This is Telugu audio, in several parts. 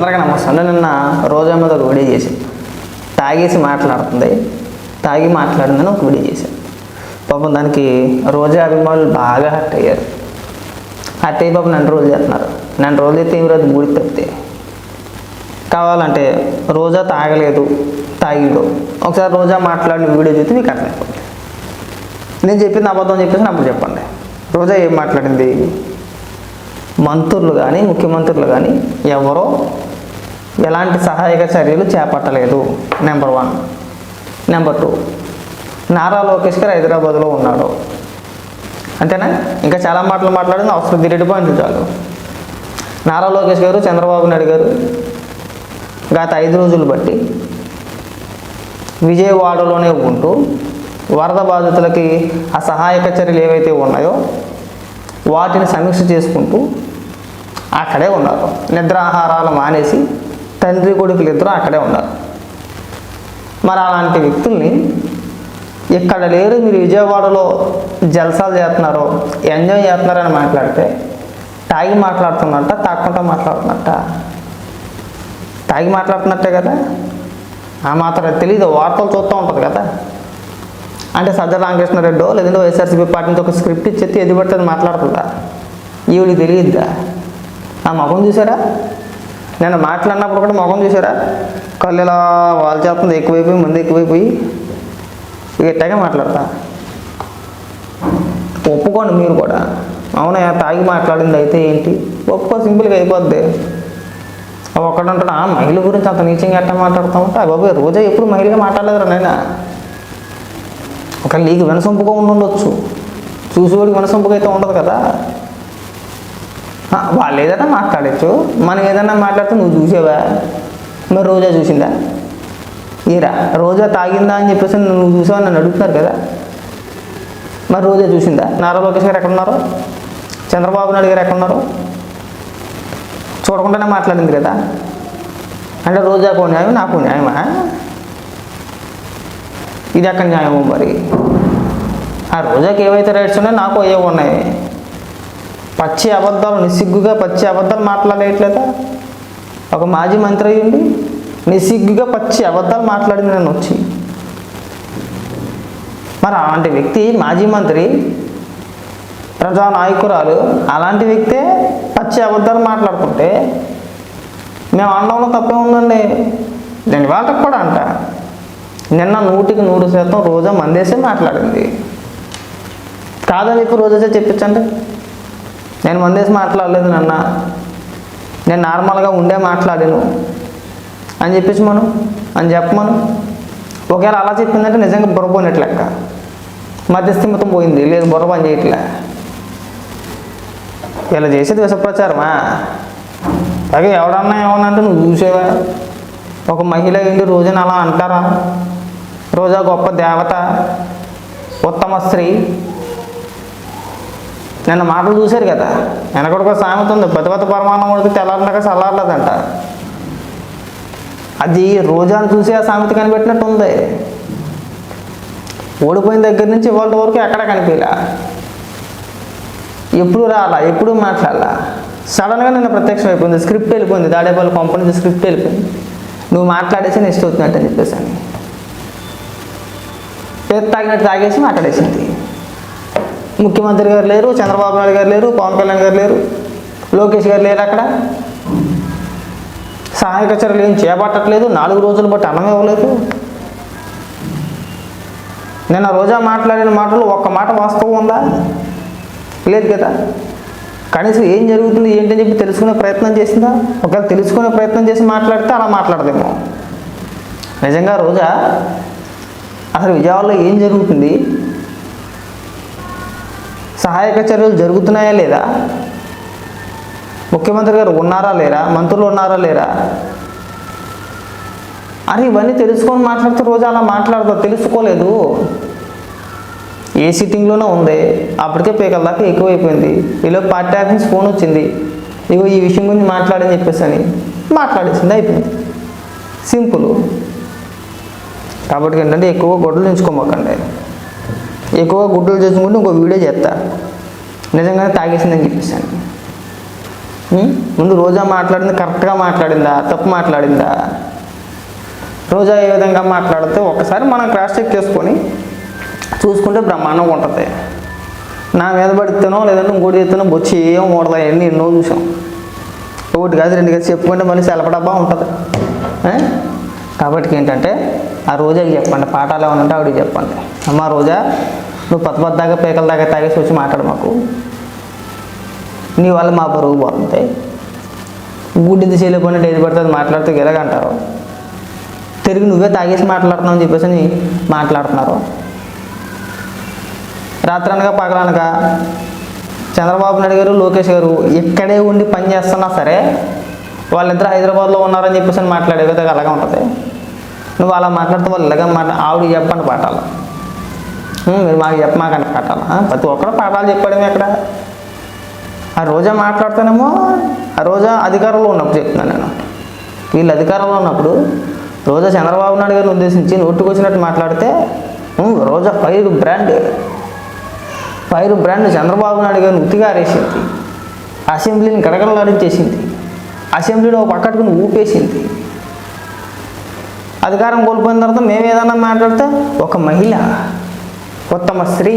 అందరికీ నమస్తే నిన్న రోజా మీద ఒక వీడియో చేసి తాగేసి మాట్లాడుతుంది. తాగి మాట్లాడిందని ఒక వీడియో చేశాను పాపం దానికి రోజా అభిమానులు బాగా హర్ట్ అయ్యారు. హర్ట్ అయ్యి పాపం నన్ను రోజు చేస్తున్నారు. నన్ను రోజు అయితే ఈ రోజు మూడి తప్పితే. కావాలంటే రోజా తాగలేదు తాగిడు. ఒకసారి రోజా మాట్లాడిన వీడియో చూస్తే మీకు అర్థమైపోతుంది నేను చెప్పింది అబద్ధం చెప్పేసి అప్పుడు చెప్పండి. రోజా ఏం మాట్లాడింది? మంత్రులు కానీ ముఖ్యమంత్రులు కానీ ఎవరో ఎలాంటి సహాయక చర్యలు చేపట్టలేదు. Number one number two Nara Lokesh గారు హైదరాబాద్లో ఉన్నాడు. అంతేనా? ఇంకా చాలా మాటలు మాట్లాడింది అవసరం తిరిగి పాయింట్లు చాలు. నారా లోకేష్ గారు చంద్రబాబు నాయుడు గారు గత ఐదు రోజులు బట్టి విజయవాడలోనే ఉంటూ వరద బాధితులకి ఆ సహాయక చర్యలు ఏవైతే ఉన్నాయో వాటిని సమీక్ష చేసుకుంటూ అక్కడే ఉన్నారు. నిద్రాహారాలు మానేసి తండ్రి కొడుకులు ఇద్దరు అక్కడే ఉన్నారు. మరి అలాంటి వ్యక్తుల్ని ఇక్కడ లేరు మీరు విజయవాడలో జల్సాలు చేస్తున్నారు ఎంజాయ్ చేస్తున్నారని మాట్లాడితే తాగి మాట్లాడుతున్నట్ట తాకుండా మాట్లాడుతున్నట్ట తాగి మాట్లాడుతున్నట్టే కదా? ఆ మాత్రం తెలియదు వార్తలు చూస్తూ ఉంటుంది కదా? అంటే సజ్జ రామకృష్ణారెడ్డో లేదంటే వైఎస్ఆర్సీపీ పార్టీ నుంచి ఒక స్క్రిప్ట్ ఇచ్చేస్తే ఎది పడితే మాట్లాడుతుందా? ఈవిడికి తెలియద్దా? ఆ మగం చూసారా? నేను మాట్లాడినప్పుడు కూడా ముఖం చూసారా? కళ్ళు ఇలా వాళ్ళు చేస్తుంది ఎక్కువైపోయి ముందు ఎక్కువైపోయి. ఇక మాట్లాడతా. ఒప్పుకోండి మీరు కూడా. అవునా తాగి మాట్లాడింది అయితే ఏంటి? ఒప్పుకో సింపుల్గా అయిపోద్ది. ఒక్కడంటాడు ఆ మహిళ గురించి అంత నీచంగా ఎట్ట మాట్లాడుతామంటే ఆ బాబు రోజా ఎప్పుడు మహిళగా మాట్లాడలేదురా నాయన. ఒక నీకు వినసొంపుగా ఉండి ఉండొచ్చు. చూసేవాడికి వినసొంపుగా అయితే ఉండదు కదా. వాళ్ళు ఏదైనా మాట్లాడచ్చు. మనం ఏదైనా మాట్లాడితే నువ్వు చూసావా? మరి రోజా చూసిందా? ఈరా రోజా తాగిందా అని చెప్పేసి నువ్వు చూసావని నన్ను అడుగుతున్నారు కదా. మరి రోజా చూసిందా? నారా లోకేష్ గారు ఎక్కడ ఉన్నారు చంద్రబాబు నాయుడు గారు ఎక్కడ ఉన్నారు చూడకుండానే మాట్లాడింది కదా. అంటే రోజాకు న్యాయం నాకు న్యాయమా? ఇది ఎక్కడ న్యాయము మరి? ఆ రోజాకి ఏవైతే రైట్స్ ఉన్నాయో నాకు అయ్యే ఉన్నాయి. పచ్చి అబద్ధాలు నిస్సిగ్గుగా పచ్చి అబద్ధాలు మాట్లాడేయట్లేదా ఒక మాజీ మంత్రి అయ్యండి నిస్సిగ్గుగా పచ్చి అబద్ధాలు మాట్లాడింది నన్ను వచ్చి. మరి అలాంటి వ్యక్తి మాజీ మంత్రి ప్రజా నాయకురాలు అలాంటి వ్యక్తే పచ్చి అబద్ధాలు మాట్లాడుతుంటే మేము అనడంలో తప్పే ఉందండి. నేను వాళ్ళకి కూడా అంట. నిన్న నూటికి నూరు శాతం రోజా మందేసే మాట్లాడింది. కాదని ఇప్పుడు రోజైతే చెప్పించండి. నేను మందేసి మాట్లాడలేదు నాన్న. నేను నార్మల్గా ఉండే మాట్లాడాను. అని చెప్పేసి మనం అని చెప్పమను. ఒకవేళ అలా చెప్పిందంటే నిజంగా బుర్ర లెక్క. మధ్యస్థిమితం పోయింది. లేదు బుర్ర పని చేయట్లే. ఇలా చేసేది విషప్రచారమా అలాగే ఎవడన్నా ఏమన్నా నువ్వు చూసేవా? ఒక మహిళ ఏంటి రోజున అలా అంటారా? రోజా గొప్ప దేవత ఉత్తమ స్త్రీ నిన్న మాటలు చూశారు కదా. వెనకడు ఒక సామెత ఉంది బతిపత పరమాణం ఉడికి తెల్లారినాక చల్లారలేదంట. అది రోజాను చూసి ఆ సామెత కనిపెట్టినట్టు ఉంది ఓడిపోయిన దగ్గర నుంచి ఇవాళ వరకు ఎక్కడ కనిపించలా. ఎప్పుడు రాలా? ఎప్పుడు మాట్లాడాలా? సడన్గా నిన్న ప్రత్యక్షం అయిపోయింది. స్క్రిప్ట్ వెళ్ళిపోయింది. దాడేపల్లి పంప నుంచి స్క్రిప్ట్ వెళ్ళిపోయింది. నువ్వు మాట్లాడేసి నేను ఇష్టం అని చెప్పేసి అని. పేరు తాగినట్టు తాగేసి మాట్లాడేసింది. ముఖ్యమంత్రి గారు లేరు చంద్రబాబు నాయుడు గారు లేరు పవన్ కళ్యాణ్ గారు లేరు. లోకేష్ గారు లేరు అక్కడ. సహాయక చర్యలు ఏం చేపట్టట్లేదు. నాలుగు రోజులు బట్టి అన్నం ఇవ్వలేదు. నిన్న రోజా మాట్లాడిన మాటలు ఒక్క మాట వాస్తవం ఉందా? లేదు కదా. కనీసం ఏం జరుగుతుంది ఏంటని చెప్పి తెలుసుకునే ప్రయత్నం చేసిందా? ఒకవేళ తెలుసుకునే ప్రయత్నం చేసి మాట్లాడితే అలా మాట్లాడదేమో. నిజంగా రోజా అసలు విజయవాడలో ఏం జరుగుతుంది? సహాయక చర్యలు జరుగుతున్నాయా లేదా? ముఖ్యమంత్రి గారు ఉన్నారా లేరా? మంత్రులు ఉన్నారా లేరా? అరే ఇవన్నీ తెలుసుకొని మాట్లాడితే రోజు అలా మాట్లాడతారు తెలుసుకోలేదు. ఏ సిట్టింగ్లోనే ఉంది. అప్పటికే పేకల దాకా ఎక్కువైపోయింది. ఈలో పార్టీ ఆఫీస్ ఫోన్ వచ్చింది. ఇగో ఈ విషయం గురించి మాట్లాడని చెప్పేసి అని మాట్లాడేసింది అయిపోయింది. సింపుల్. కాబట్టి ఏంటంటే ఎక్కువ గొడవలు ఎంచుకోమాకండి ఎక్కువగా గుడ్డలు చేసుకుంటే ఇంకో వీడియో చేస్తా. నిజంగానే తాగేసిందని చెప్పేసాను ముందు రోజా మాట్లాడింది కరెక్ట్గా మాట్లాడిందా తప్పు మాట్లాడిందా? రోజా ఏ విధంగా మాట్లాడితే ఒకసారి మనం క్రాస్ చెక్ చేసుకొని చూసుకుంటే బ్రహ్మాండంగా ఉంటుంది. నా మీద పడితేనో లేదంటే ఇంకోటి ఎత్తునో బొచ్చి ఏం మూడదా ఎన్నో చూసాం ఒకటి కాదు రెండు కాదు చెప్పుకుంటే మళ్ళీ సెలపడబ్బా ఉంటుంది. కాబట్టి ఏంటంటే ఆ రోజాకి చెప్పండి పాఠాలు ఏమైనా ఉంటే ఆవిడకి చెప్పండి. అమ్మ రోజా నువ్వు పత్త పద్దాకా పేకల దాకా తాగేసి వచ్చి మాట్లాడు మాకు. నీ వల్ల మా బరువు పోతుంది. గుడ్డిది చేయలేకుండా ఏది పడుతుంది మాట్లాడితే ఎలాగంటారు తిరిగి నువ్వే తాగేసి మాట్లాడుతున్నావు అని చెప్పేసి అని మాట్లాడుతున్నారు. రాత్రనగా పగలనగా చంద్రబాబు నాయుడు గారు లోకేష్ గారు ఇక్కడే ఉండి పని చేస్తున్నా సరే వాళ్ళిద్దరు హైదరాబాద్లో ఉన్నారని చెప్పేసి అని మాట్లాడే విధంగా అలాగే ఉంటుంది. నువ్వు అలా మాట్లాడితే వాళ్ళు ఇలాగ మాట ఆవిడ చెప్పండి పాఠాలు. మీరు మాకు చెప్పమాకండి పాఠాలు. ప్రతి ఒక్కరు పాఠాలు చెప్పడమే అక్కడ ఆ రోజా మాట్లాడుతానేమో ఆ రోజా అధికారంలో ఉన్నప్పుడు చెప్తున్నాను నేను. వీళ్ళు అధికారంలో ఉన్నప్పుడు రోజా చంద్రబాబు నాయుడు గారిని ఉద్దేశించి నోటుకొచ్చినట్టు మాట్లాడితే Roja fire brand. Fire brand Chandrababu Naidu గారిని ఉత్తిగారేసింది అసెంబ్లీని గడగడలాడించేసింది. అసెంబ్లీలో ఒక పక్కట్టుకుని ఊపేసింది. అధికారం కోల్పోయిన తర్వాత మేము ఏదన్నా మాట్లాడితే ఒక మహిళ ఉత్తమ స్త్రీ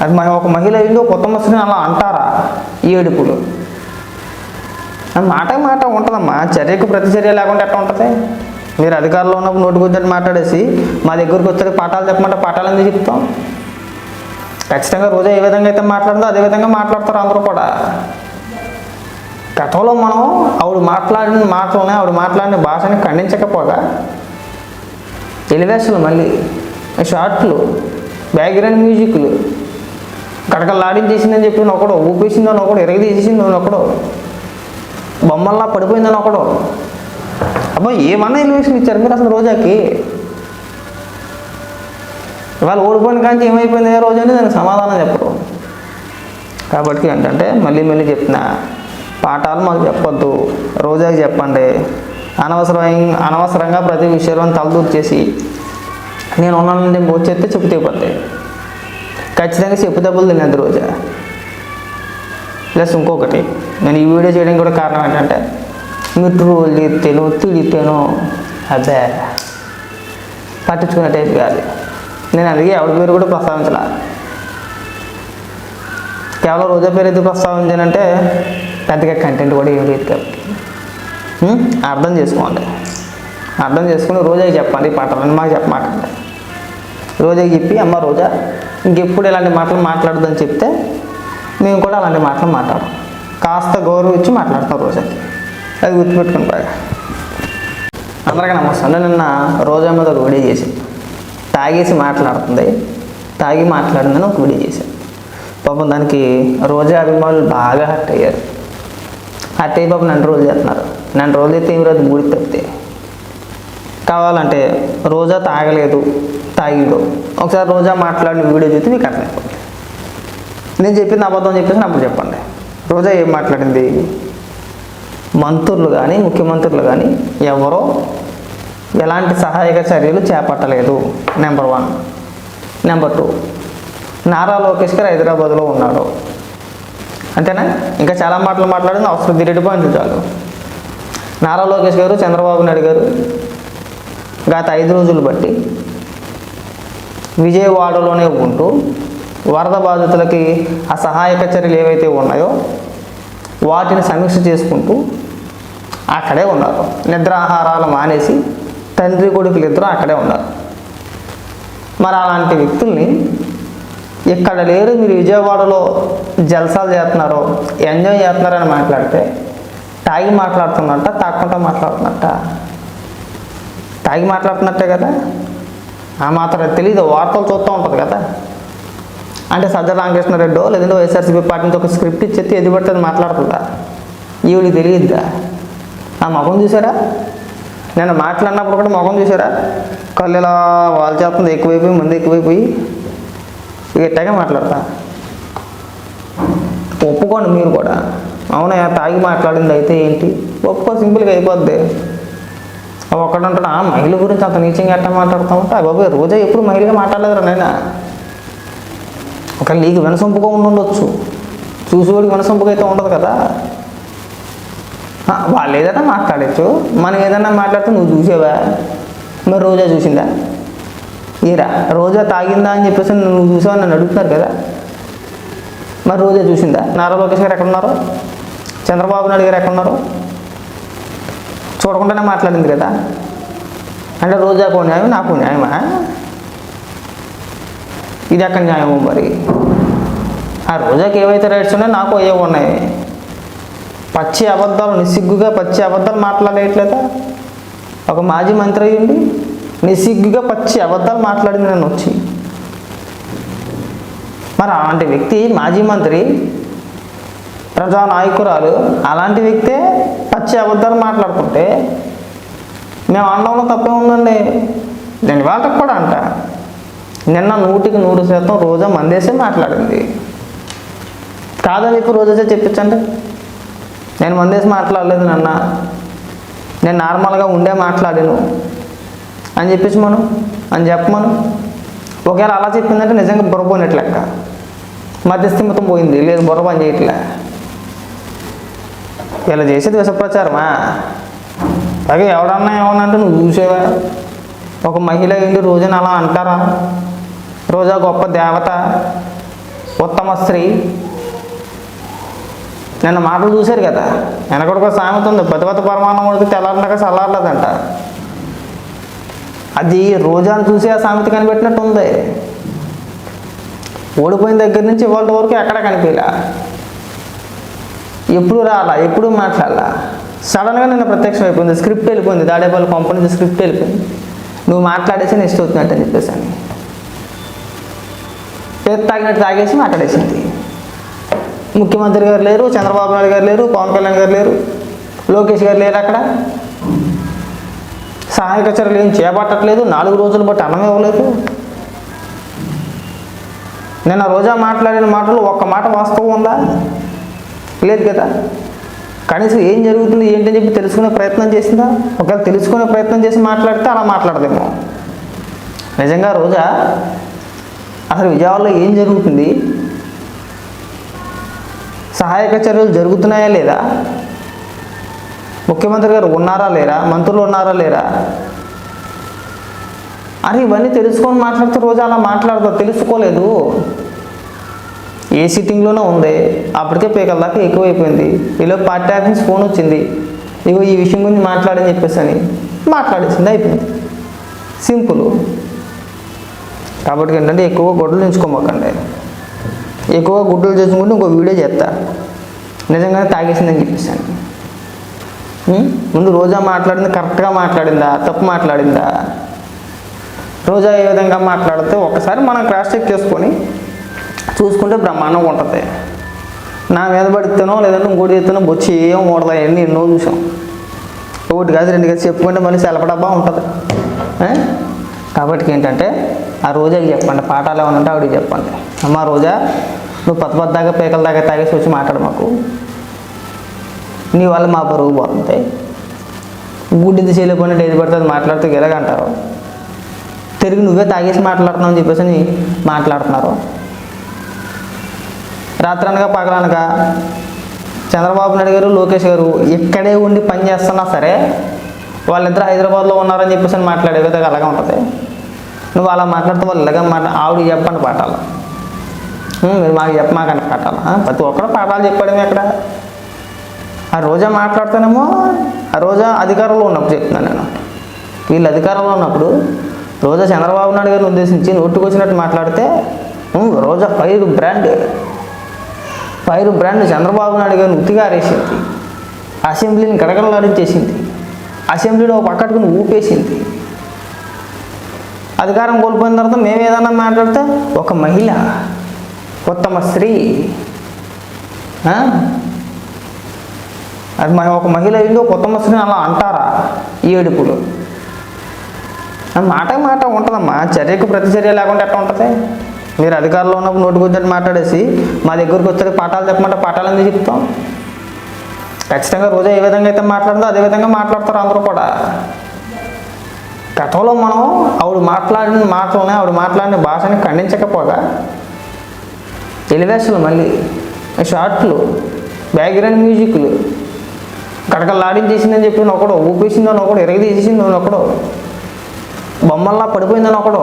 అది మన ఒక మహిళ అయింది ఒక ఉత్తమ స్త్రీని అలా అంటారా ఈ ఏడుపులు? మాట మాట ఉంటుందమ్మా. చర్యకు ప్రతిచర్య లేకుండా ఎట్లా ఉంటుంది? మీరు అధికారంలో ఉన్నప్పుడు నోటుకు వచ్చినట్టు మాట్లాడేసి మా దగ్గరకు వచ్చే పాఠాలు చెప్పమంటే పాఠాలు ఎందుకు చెప్తాం? ఖచ్చితంగా రోజు ఏ విధంగా అయితే మాట్లాడదో అదే విధంగా మాట్లాడతారు అందరూ కూడా. గతంలో మనం ఆవిడ మాట్లాడిన మాటలని ఆవిడ మాట్లాడిన భాషని ఖండించకపోగా ఎలివేషన్లు మళ్ళీ షార్ట్లు బ్యాక్గ్రౌండ్ మ్యూజిక్లు గడకలాడించేసిందని చెప్పి ఒకడు ఊపేసిందని ఒకడు ఎరగదీసేసింది ఒకడు బొమ్మల్లా పడిపోయిందని ఒకడు. అబ్బా ఏమన్నా ఎలివేషన్ ఇచ్చారు మీరు అసలు రోజాకి? ఇవాళ ఓడిపోయిన కానీ ఏమైపోయింది ఏ రోజు అని దానికి సమాధానం చెప్పరు. కాబట్టి ఏంటంటే మళ్ళీ మళ్ళీ చెప్తున్నా పాఠాలు మాకు చెప్పొద్దు. రోజాకి చెప్పండి. అనవసరమైన అనవసరంగా ప్రతి విషయంలో తలదూర్చేసి నేను ఉన్నానంటే వచ్చేస్తే చెప్పు తెగిపోతాయి ఖచ్చితంగా చెప్పు దెబ్బలు తినేది రోజా. ప్లస్ ఇంకొకటి నేను ఈ వీడియో చేయడానికి కూడా కారణం ఏంటంటే మీరు ట్రోల్ తిడతాను తిడితేను అదే పట్టించుకునే టైప్ కాదు. నేను అందుకే ఎవరి పేరు కూడా ప్రస్తావించలా. కేవలం రోజా పేరు ఎందుకు ప్రస్తావించానంటే పెద్దగా కంటెంట్ కూడా ఏం లేదు కాబట్టి. అర్థం చేసుకోండి. అర్థం చేసుకుని రోజాకి చెప్పండి పాటలని మాకు చెప్పమాకండి రోజాకి చెప్పి అమ్మ రోజా ఇంకెప్పుడు ఇలాంటి మాటలు మాట్లాడదని చెప్తే మేము కూడా అలాంటి మాటలు మాట్లాడము కాస్త గౌరవం ఇచ్చి మాట్లాడతాం రోజాకి. అది గుర్తుపెట్టుకుని బాగా. అందరికీ నమస్కారం. నిన్న రోజా మీద ఒక వీడియో చేసింది తాగేసి మాట్లాడుతుంది. తాగి మాట్లాడిందని ఒక వీడియో చేశాను. పాపం దానికి రోజా అభిమానులు బాగా హర్ట్ అయ్యారు. హర్ట్ అయ్యి నన్ను రోజు చేస్తున్నారు. నన్ను రోజు చేస్తే ఏమి రోజు మూడి తప్పితే కావాలంటే రోజా తాగలేదు తాగిడు. ఒకసారి రోజా మాట్లాడిన వీడియో చూస్తే మీకు అర్థమైపోతుంది. నేను చెప్పింది అబద్ధం చెప్పేసి అప్పుడు చెప్పండి. రోజా ఏం మాట్లాడింది? మంత్రులు కానీ ముఖ్యమంత్రులు కానీ ఎవరో ఎలాంటి సహాయక చర్యలు చేపట్టలేదు. Number one number two Nara Lokesh గారు హైదరాబాద్లో ఉన్నాడు. అంతేనా? ఇంకా చాలా మాటలు మాట్లాడింది అవసరం తిరిగి పాయింట్లు చాలు. నారా లోకేష్ గారు చంద్రబాబు నాయుడు గారు గత ఐదు రోజులు బట్టి విజయవాడలోనే ఉంటూ వరద బాధితులకి ఆ సహాయక చర్యలు ఏవైతే ఉన్నాయో వాటిని సమీక్ష చేసుకుంటూ అక్కడే ఉన్నారు. నిద్రాహారాలు మానేసి తండ్రి కొడుకులు ఇద్దరు అక్కడే ఉన్నారు. మరి అలాంటి వ్యక్తుల్ని ఇక్కడ లేరు మీరు విజయవాడలో జల్సాలు చేస్తున్నారు ఎంజాయ్ చేస్తున్నారని మాట్లాడితే తాగి మాట్లాడుతున్నట్ట తాకుండా మాట్లాడుతున్నట్ట తాగి మాట్లాడుతున్నట్టే కదా? ఆ మాత్రం తెలియదు వార్తలు చూస్తూ ఉంటుంది కదా? అంటే సజ్జ రామకృష్ణారెడ్డో లేదంటే వైఎస్ఆర్సీపీ పార్టీ నుంచి ఒక స్క్రిప్ట్ ఇచ్చేస్తే ఎది పడితే మాట్లాడుతుందా? ఈవిడికి తెలియద్దా? ఆ మొఖం చూసారా? నేను మాట్లాడినప్పుడు కూడా మొఖం చూసారా? కళ్ళు ఇలా వాళ్ళు చేస్తుంది ఎక్కువైపోయి ముందు ఎక్కువైపోయి. ఇట్టగా మాట్లాడతా. ఒప్పుకోండి మీరు కూడా. అవునా తాగి మాట్లాడింది అయితే ఏంటి? ఒప్పుకో సింపుల్గా అయిపోద్ది. ఒకడంటాడు ఆ మహిళ గురించి అంత నీచంగా ఎట్లా మాట్లాడుతామంటే ఆ బాబు రోజా ఎప్పుడు మహిళగా మాట్లాడలేదురా నాయన. ఒక నీకు వినసొంపుగా ఉండి ఉండొచ్చు చూసేవాడికి వినసొంపుగా అయితే ఉండదు కదా. వాళ్ళు ఏదైనా మాట్లాడచ్చు. మనం ఏదైనా మాట్లాడితే నువ్వు చూసావా? మరి రోజా చూసిందా? ఈరా రోజా తాగిందా అని చెప్పేసి నువ్వు చూసావా? నన్ను అడుగుతున్నారు కదా. మరి రోజా చూసిందా? నారా లోకేష్ గారు ఎక్కడ ఉన్నారు చంద్రబాబు నాయుడు గారు ఎక్కడున్నారు? చూడకుండానే మాట్లాడింది కదా. అంటే రోజాకు న్యాయం నాకు న్యాయమా? ఇది ఎక్కడ న్యాయము మరి? ఆ రోజాకి ఏవైతే రైట్స్ ఉన్నాయో నాకు అయ్యే ఉన్నాయి. పచ్చి అబద్ధాలు నిస్సిగ్గుగా పచ్చి అబద్ధాలు మాట్లాడేయట్లేదా ఒక మాజీ మంత్రి అయ్యింది నిస్సిగ్గుగా పచ్చి అబద్ధాలు మాట్లాడింది నన్ను వచ్చి. మరి అలాంటి వ్యక్తి మాజీ మంత్రి ప్రజానాయకురాలు అలాంటి వ్యక్తే పచ్చి అబద్ధాలు మాట్లాడుతుంటే మేము అనడంలో తప్పే ఉందండి. నేను వాళ్ళకి కూడా అంట. నిన్న నూటికి నూరు శాతం రోజా మందేసే మాట్లాడింది. కాదని ఇప్పుడు రోజైతే చెప్పించండి. నేను మందేసి మాట్లాడలేదు నన్న. నేను నార్మల్గా ఉండే మాట్లాడాను. అని చెప్పేసి మనం అని చెప్పమను. ఒకవేళ అలా చెప్పిందంటే నిజంగా బుర్ర పోయినట్లు లెక్క మధ్యస్థిమితం పోయింది లేదు బుర్ర పని చేయట్లే. ఇలా చేసేది విషప్రచారమా అలాగే ఎవడన్నా ఏమన్నా అంటే నువ్వు చూసేవా? ఒక మహిళ ఏంటి రోజున అలా అంటారా? రోజా గొప్ప దేవత ఉత్తమ స్త్రీ. నిన్న మాటలు చూశారు కదా వెనకడికి ఒక సామెత ఉంది పతిపత పరమాణం ఉడికి తెల్లారినాక చల్లారలేదంట. అది రోజాను చూసి ఆ సామెత కనిపెట్టినట్టు ఉంది ఓడిపోయిన దగ్గర నుంచి ఇవాళ వరకు ఎక్కడ కనిపించలా. ఎప్పుడు రాలా ఎప్పుడు మాట్లాడాలా. సడన్గా నిన్న ప్రత్యక్షం అయిపోయింది స్క్రిప్ట్ వెళ్ళిపోయింది దాడేపల్లి పంప నుంచి స్క్రిప్ట్ వెళ్ళిపోయింది. నువ్వు మాట్లాడేసి నేను ఇష్టం అని చెప్పేసి అని తాగినట్టు తాగేసి మాట్లాడేసింది. ముఖ్యమంత్రి గారు లేరు చంద్రబాబు నాయుడు గారు లేరు పవన్ కళ్యాణ్ గారు లేరు లోకేష్ గారు లేరు అక్కడ. సహాయక చర్యలు ఏం చేపట్టట్లేదు. నాలుగు రోజులు బట్టి అన్నం ఇవ్వలేదు. నిన్న రోజా మాట్లాడిన మాటలు ఒక్క మాట వాస్తవం ఉందా? లేదు కదా. కనీసం ఏం జరుగుతుంది ఏంటని చెప్పి తెలుసుకునే ప్రయత్నం చేసిందా? ఒకవేళ తెలుసుకునే ప్రయత్నం చేసి మాట్లాడితే అలా మాట్లాడదేమో. నిజంగా రోజా అసలు విజయవాడలో ఏం జరుగుతుంది? సహాయక చర్యలు జరుగుతున్నాయా లేదా? ముఖ్యమంత్రి గారు ఉన్నారా లేరా? మంత్రులు ఉన్నారా లేరా? అరే ఇవన్నీ తెలుసుకొని మాట్లాడితే రోజు అలా మాట్లాడతా తెలుసుకోలేదు. ఏ సిట్టింగ్లోనే ఉంది. అప్పటికే పేకల దాకా ఎక్కువైపోయింది. ఈలో పార్టీ ఆఫీస్ ఫోన్ వచ్చింది. ఇగో ఈ విషయం గురించి మాట్లాడని చెప్పేసి అని మాట్లాడేసింది అయిపోయింది. సింపుల్. కాబట్టి ఏంటంటే ఎక్కువ గుడ్డలు ఎంచుకోమాకండి ఎక్కువ గుడ్డలు చేసుకుంటే ఇంకో వీడియో చేస్తా. నిజంగానే తాగేసిందని చెప్పేసాను. ముందు రోజా మాట్లాడింది కరెక్ట్గా మాట్లాడిందా తప్పు మాట్లాడిందా? రోజా ఏ విధంగా మాట్లాడితే ఒకసారి మనం క్రాస్ చెక్ చేసుకొని చూసుకుంటే బ్రహ్మాండంగా ఉంటుంది. నా మీద పడితేనో లేదంటే ఇంకోటి ఎత్తునో బొచ్చి ఏం ఓడదాయని ఎన్నో చూసాం. ఒకటి కాదు రెండు కాదు చెప్పుకుంటే మళ్ళీ సెలపడబ్బా ఉంటుంది. కాబట్టి ఏంటంటే ఆ రోజాకి చెప్పండి పాఠాలు ఏమైనా ఉంటే ఆవిడకి చెప్పండి. అమ్మ రోజా నువ్వు పత్త పద్దాకా పేకల దాకా తాగేసి వచ్చి మాట్లాడు మాకు. నీ వల్ల మా బరువు పోతుంది. గుడ్డింది చేయలేకుండా ఏది పడితే అది మాట్లాడితే ఎలాగంటారు? తిరిగి నువ్వే తాగేసి మాట్లాడుతున్నావు అని చెప్పేసి అని మాట్లాడుతున్నారు. రాత్రనగా పగలనగా చంద్రబాబు నాయుడు గారు లోకేష్ గారు ఇక్కడే ఉండి పని చేస్తున్నా సరే వాళ్ళిద్దరు హైదరాబాద్లో ఉన్నారని చెప్పేసి అని మాట్లాడే విధంగా అలాగే ఉంటుంది. నువ్వు అలా మాట్లాడితే వాళ్ళు ఇలాగ మాట్లా ఆవిడ చెప్పండి పాఠాలు. మీరు మాకు చెప్పమాకండి పాఠాలు? ప్రతి ఒక్కరు పాఠాలు చెప్పడమే ఎక్కడ? ఆ రోజా మాట్లాడుతానేమో ఆ రోజా అధికారంలో ఉన్నప్పుడు చెప్తున్నాను నేను. వీళ్ళు అధికారంలో ఉన్నప్పుడు రోజా చంద్రబాబు నాయుడు గారిని ఉద్దేశించి నోటుకు వచ్చినట్టు మాట్లాడితే Roja fire brand fire brand Chandrababu Naidu గారిని ఉత్తిగారేసింది అసెంబ్లీని గడగడలాడించేసింది అసెంబ్లీలో ఒక పక్కట్టుకుని ఊపేసింది. అధికారం కోల్పోయిన తర్వాత మేము ఏదన్నా మాట్లాడితే ఒక మహిళ ఉత్తమ స్త్రీ అది మన ఒక మహిళ అయిందో కొత్త ఉత్తమ అలా అంటారా ఈ ఏడుపులు? మాట మాట ఉంటుందమ్మా. చర్యకు ప్రతిచర్య లేకుండా ఎట్లా ఉంటుంది? మీరు అధికారంలో ఉన్నప్పుడు నోటుకు వచ్చినట్టు మాట్లాడేసి మా దగ్గరకు వచ్చే పాఠాలు చెప్పమంటే పాఠాలు ఎందుకు చెప్తాం? ఖచ్చితంగా రోజు ఏ విధంగా అయితే మాట్లాడిందో అదే విధంగా మాట్లాడతారు అందరూ కూడా. గతంలో మనం ఆవిడ మాట్లాడిన మాటలని ఆవిడ మాట్లాడిన భాషని ఖండించకపోగా ఎలివేషన్లు మళ్ళీ షార్ట్లు బ్యాక్గ్రౌండ్ మ్యూజిక్లు గడగలాడించేసిందని చెప్పి ఒకడు ఊపేసిందని ఒకడు ఎరగదీసేసిందని ఒకడు బొమ్మల్లా పడిపోయిందని ఒకడు.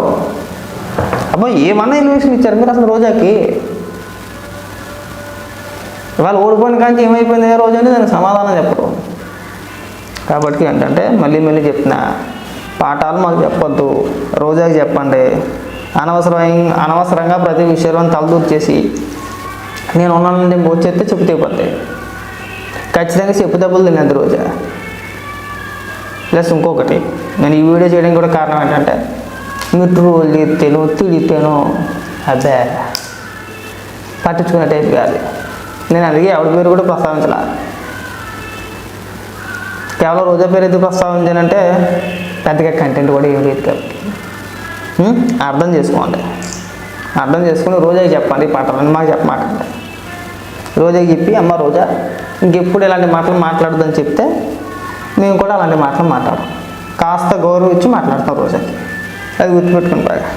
అబ్బా ఏమన్నా ఎలివేషన్ ఇచ్చారు మీరు అసలు రోజాకి? ఇవాళ ఓడిపోయిన కానీ ఏమైపోయింది ఏ రోజు అని దానికి సమాధానం చెప్పరు. కాబట్టి ఏంటంటే మళ్ళీ మళ్ళీ చెప్తున్నా పాఠాలు మాకు చెప్పొద్దు రోజాకి చెప్పండి. అనవసరమైన అనవసరంగా ప్రతి విషయంలో తలదూర్చేసి నేను ఉన్నానంటే వచ్చేస్తే చెప్తే తెగిపోతాయి ఖచ్చితంగా చెప్పు దెబ్బలు తినేది రోజా. ప్లస్ ఇంకొకటి నేను ఈ వీడియో చేయడానికి కూడా కారణం ఏంటంటే మీరు ట్రోల్ తిడితేను తిడితేను అదే పట్టించుకునే టైప్ కాదు. నేను అందుకే ఎవరి పేరు కూడా ప్రస్తావించలా. కేవలం రోజా పేరు ఎందుకు ప్రస్తావించానంటే పెద్దగా కంటెంట్ కూడా ఏం లేదు కాబట్టి. అర్థం చేసుకోండి. అర్థం చేసుకుని రోజాకి చెప్పండి పట్టాలని మాకు చెప్పమాకండి. రోజాకి చెప్పి అమ్మ రోజా ఇంకెప్పుడు ఇలాంటి మాటలు మాట్లాడదని చెప్తే మేము కూడా అలాంటి మాటలు మాట్లాడము. కాస్త గౌరవించి ఇచ్చి మాట్లాడతాం రోజాకి అది గుర్తుపెట్టుకుని బాగా.